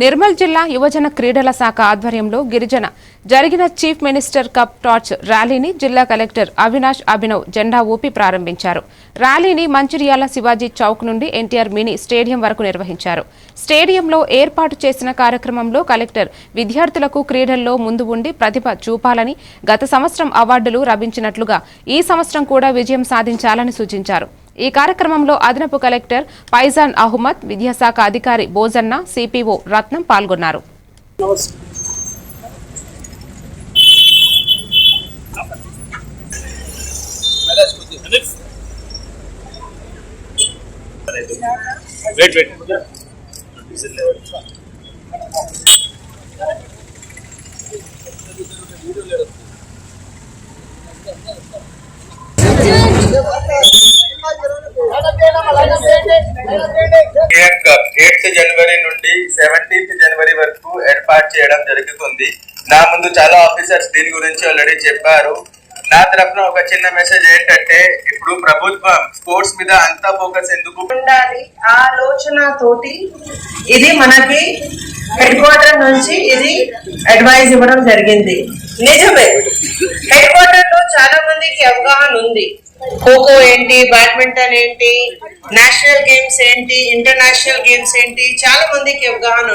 నిర్మల్ జిల్లా యువజన క్రీడల శాఖ ఆధ్వర్యంలో గిరిజన జరిగిన చీఫ్ మినిస్టర్ కప్ టార్చ్ ర్యాలీని జిల్లా కలెక్టర్ అవినాష్ అభినవ్ జెండా ఊపి ప్రారంభించారు. ర్యాలీని మంచిర్యాల శివాజీ చౌక్ నుండి ఎన్టీఆర్ మినీ స్టేడియం వరకు నిర్వహించారు. స్టేడియంలో ఏర్పాటు చేసిన కార్యక్రమంలో కలెక్టర్ విద్యార్థులకు క్రీడల్లో ముందు ఉండి ప్రతిభ చూపాలని గత సంవత్సరం అవార్డులు లభించినట్లుగా ఈ సంవత్సరం కూడా విజయం సాధించాలని సూచించారు. ఈ కార్యక్రమంలో అదనపు కలెక్టర్ పైజాన్ అహ్మద్ విద్యాశాఖ అధికారి బోజన్న సిపిఓ రత్నం పాల్గొన్నారు. Wait, wait. ఎయిత్ జనవరి నుండి సెవెంటీన్త్ జనవరి వరకు ఏర్పాటు చేయడం జరుగుతుంది. నా ముందు చాలా ఆఫీసర్స్ దీని గురించి ఆల్రెడీ చెప్పారు. నా తరఫున ఒక చిన్న మెసేజ్ ఏంటంటే ఇప్పుడు ప్రభుత్వం స్పోర్ట్స్ మీద అంతా ఫోకస్ ఎందుకు? ఉండాలి. ఆలోచనతోటి ఆలోచన తోటి ఇది మనకి హెడ్ క్వార్టర్ నుంచి ఇది అడ్వైజ్ ఇవ్వడం జరిగింది. నిజమే. హెడ్ క్వార్టర్లో చాలా మందికి అవగాహన ఉంది. ఖోఖో ఏంటి బ్యాడ్మింటన్ ఏంటి నేషనల్ గేమ్స్ ఏంటి ఇంటర్నేషనల్ గేమ్స్ ఏంటి చాలా మందికి అవగాహన